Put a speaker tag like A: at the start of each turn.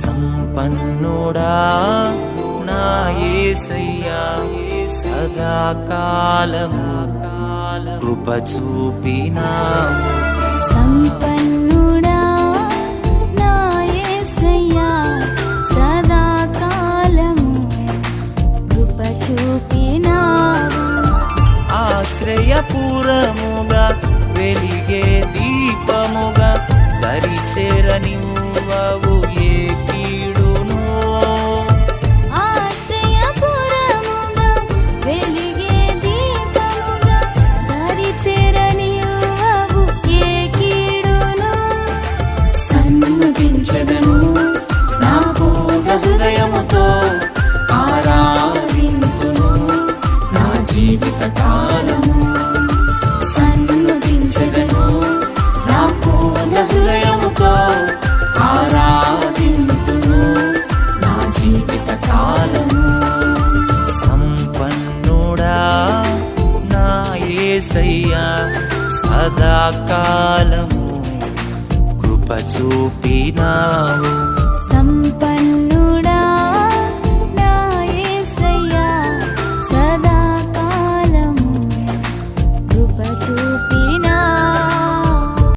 A: సంపన్నుడా నా యేసయ్యా సదాకాలము కృప చూపినావు
B: సంపన్నుడా నా యేసయ్యా సదాకాలము కృప చూపినావు
A: ఆశ్రయపురముగా వెలిగే దీపముగా దరిచేరనివ్వవు
B: సన్నుతించెదను నా పూర్ణ
A: హృదయముతో ఆరాధింతును నా జీవిత కాలము
B: సన్నుతించెదను
A: నా పూర్ణ హృదయముతో ఆరాధింతును నా జీవిత కాలము సంపన్నుడా నా ఏసయ్యా సదాకాలం కృప చూపినావు